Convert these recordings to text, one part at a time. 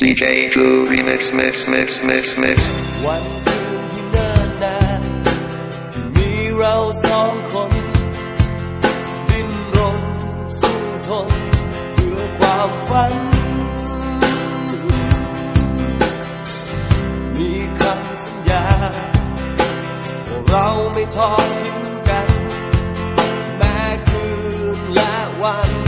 DJ True Remix Mix Mix Mix Mix วันคืนที่เนิ่นนานที่มีเราสองคน ดิ้นรนสู้ทนเพื่อความฝัน มีคำสัญญาว่าเราไม่ทอดทิ้งกัน แม้คืนและวัน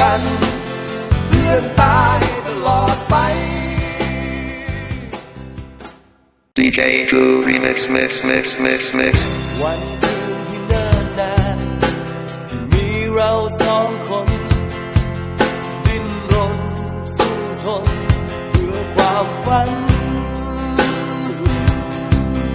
กันเพื่อนตายตลอดไป DJ True Remix Mix Mix Mix Mix วันคืนที่เนิ่นนานที่มีเราสองคน ดิ้นรนสู้ทนเพื่อความฝัน